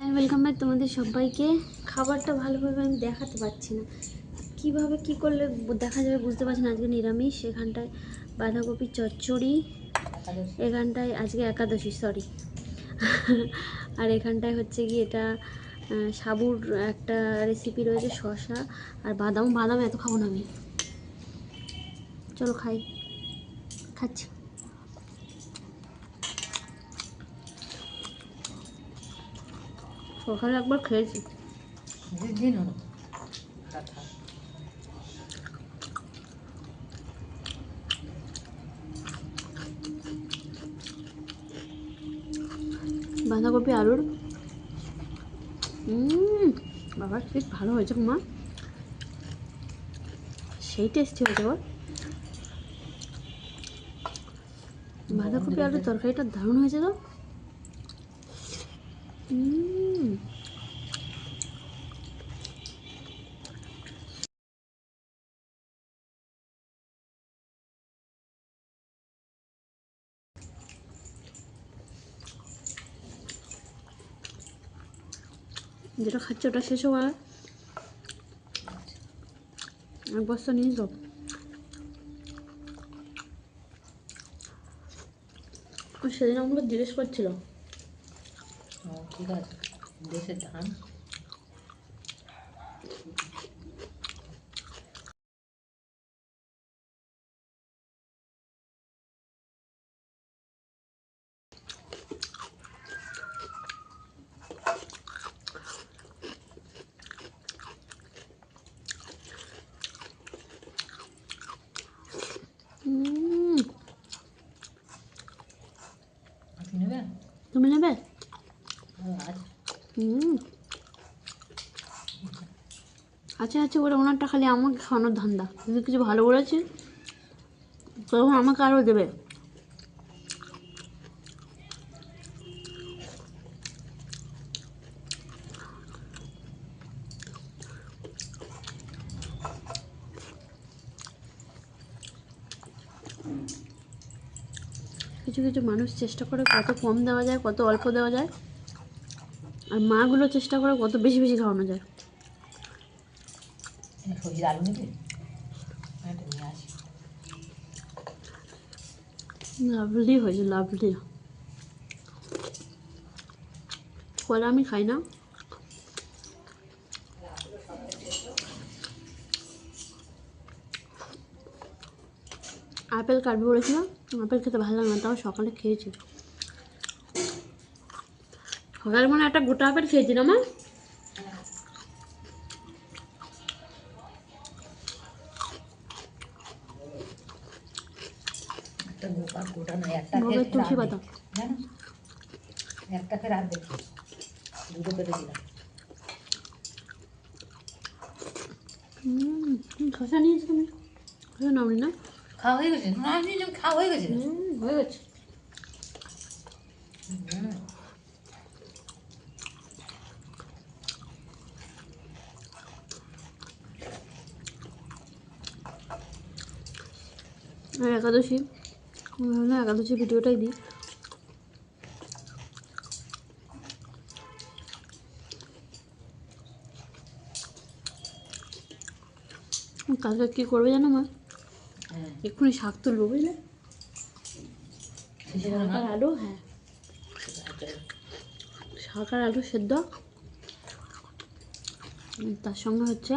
Welcome back তোমাদের সবাইকে। খাবারটা ভালোভাবে আমি দেখাতে পারছি না। কীভাবে কি করলে দেখা যাবে বুঝতে পারছি না। আজকে নিরামিষ, এখানটায় বাঁধাকপি চচ্চড়ি, এখানটায় আজকে একাদশী সরি আর এখানটায় হচ্ছে কি এটা সাবুর একটা রেসিপি রয়েছে, শসা আর বাদাম। বাদাম এত খাব না আমি। চলো খাই। খাচ্ছি। সকালে একবার খেয়েছি। বাঁধাকপি, আলুর উম, বাবা বেশ ভালো হয়েছে মা। সেই টেস্টি হয়েছে গো। বাঁধাকপি আলুর তরকারিটা দারুণ হয়েছে তো উম, যেটা খাচ্ছে ওটা শেষ হওয়া এক বস্তা নিয়ে যাও। সেদিন আমাকে জিজ্ঞেস করছিল। ঠিক আছে দেশের ধান উম, আপনি নেবেন তুমি নেবে ও, আছে হুম আচ্ছা আচ্ছা ওরা ওনারটা খালি আমাকে খাওয়ানোর ধান্দা। যদি কিছু ভালো বলেছে, তখন আমাকে আরও দেবে। কিছু কিছু মানুষ চেষ্টা করে কত কম দেওয়া যায়, কত অল্প দেওয়া যায়। আর মাগুলো চেষ্টা করে কত বেশি বেশি খাওয়ানো যায়। সবজির আলু নেবে? একটা নিয়ে আসি। লাভলি হয়েছে লাভলি। কলা আমি খাই না। আপেল কাটবে বলেছিলাম আপেল খেতে ভালো লাগে না তাও সকালে খেয়েছি। সকালে মনে একটা গোটা আপেল খেয়েছি না মা? তুলসী পাতা একটা দেখি। দুটো দিলাম। নিয়েছি তুমি নামনি না? খাওয়া হয়ে গেছে? না খাওয়া হয়ে গেছে? হুম হয়ে গেছে। একাদশী ভাবলাম একাদশী ভিডিওটাই দিই। কালকে কী করবে জানো মা? হ্যাঁ। এক্ষুনি শাক তুলবো বুঝলে? শাক? আলু হ্যাঁ। শাক আর আলু সেদ্ধ। তার সঙ্গে হচ্ছে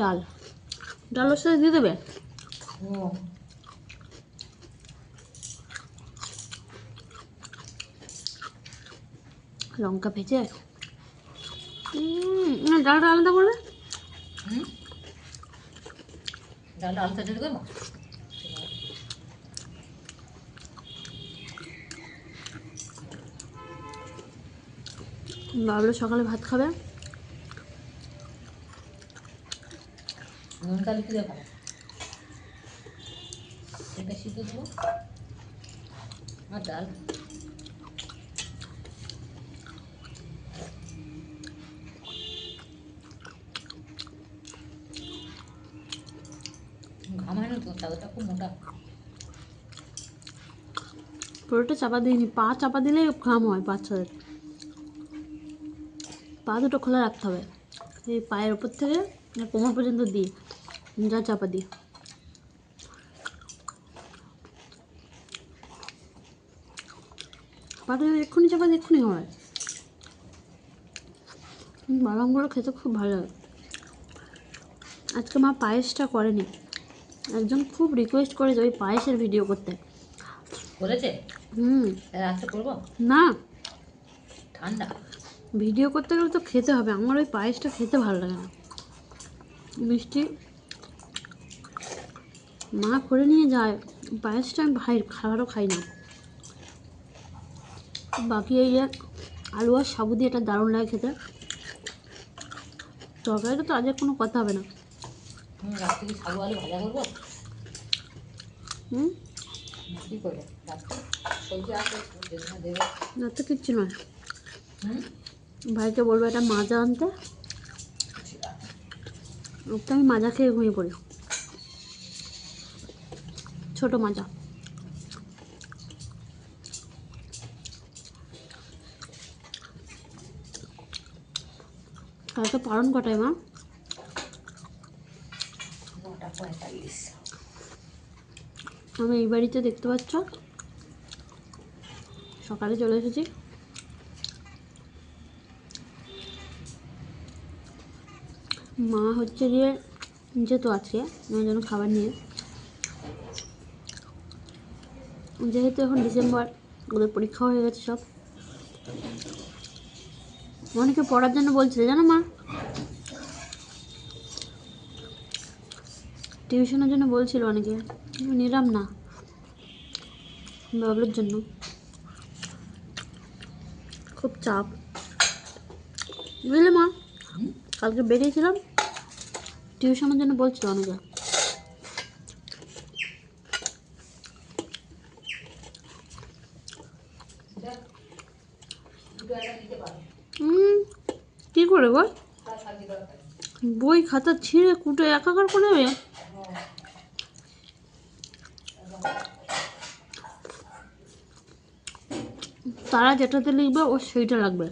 ডাল। চলে ডাল ডাল ওর সাথে দিয়ে দেবে? লঙ্কা ভেজে। ডালটা আলাদা করবে? ডালটা করব বাবলু সকালে ভাত খাবে? কাল কী দেখো এটা সিদ্ধ দেবো আর ডাল। পুরোটা চাপা দিইনি, পা চাপা দিলে ঘাম হয় পা পা দুটো খোলা রাখতে হবে। এই পায়ের উপর থেকে কোমর পর্যন্ত দিই। যা চাপা দিই পাটা এক্ষুনি চাপা দিয়ে এক্ষুনি হয় বাদামগুলো খেতে খুব ভালো লাগে। আজকে মা পায়েসটা করেনি। একজন খুব রিকোয়েস্ট করেছে ওই পায়েসের ভিডিও করতে। করেছে? হুম। রাত্রে করব? না। ঠান্ডা। ভিডিও করতে গেলে তো খেতে হবে। আমার ওই পায়েসটা খেতে ভালো লাগে না। মিষ্টি মা করে নিয়ে যায় পায়েসটা আমি ভাই খাবারও খাই না। বাকি এই আলু আর সাবু দিয়ে এটা দারুণ লাগে খেতে। তরকারিটা তো আজ কোনো কথা হবে না। হুম সাবু আলু ভাজা করব? না তো কিচ্ছু নয়। ভাইকে বলব একটা মাজা আনতে। ওটা আমি মাজা খেয়ে ঘুমিয়ে পড়ি। ছোট মাজা। তো পালন কটায়, মা? আমি এই বাড়িতে দেখতে পাচ্ছ? সকালে চলে এসেছি। মা হচ্ছে গিয়ে যেহেতু আছে আমার জন্য খাবার নিয়ে যেহেতু এখন ডিসেম্বর, ওদের পরীক্ষা হয়ে গেছে সব। অনেকে পড়ার জন্য বলছিল, জানো মা? টিউশনের জন্য বলছিল অনেকে। নিলাম না। বাবলুর জন্য। খুব চাপ। বুঝলে মা? কালকে বেরিয়েছিলাম। টিউশনের জন্য বলছিল অনেকে দেখ, দুটো একটা নিতে পারো হুম কী করে দরকার বই খাতা ছিঁড়ে কুটে একাকার করে দেবে? তারা যেটাতে লিখবে, ও সেইটা লাগবে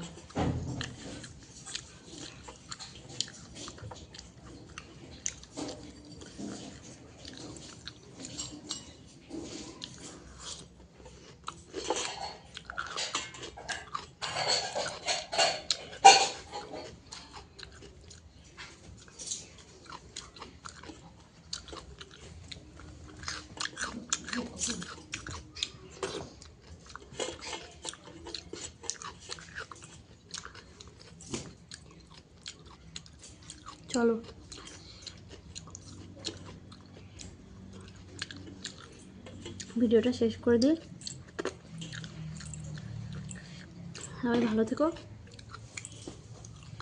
চলো। ভিডিওটা শেষ করে দিই। সবাই ভালো থেকো।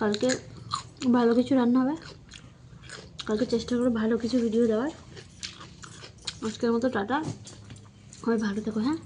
কালকে ভালো কিছু রান্না হবে। কালকে চেষ্টা করব ভালো কিছু ভিডিও দেওয়ার। আজকের মতো টাটা। সবাই ভালো থেকো হ্যাঁ?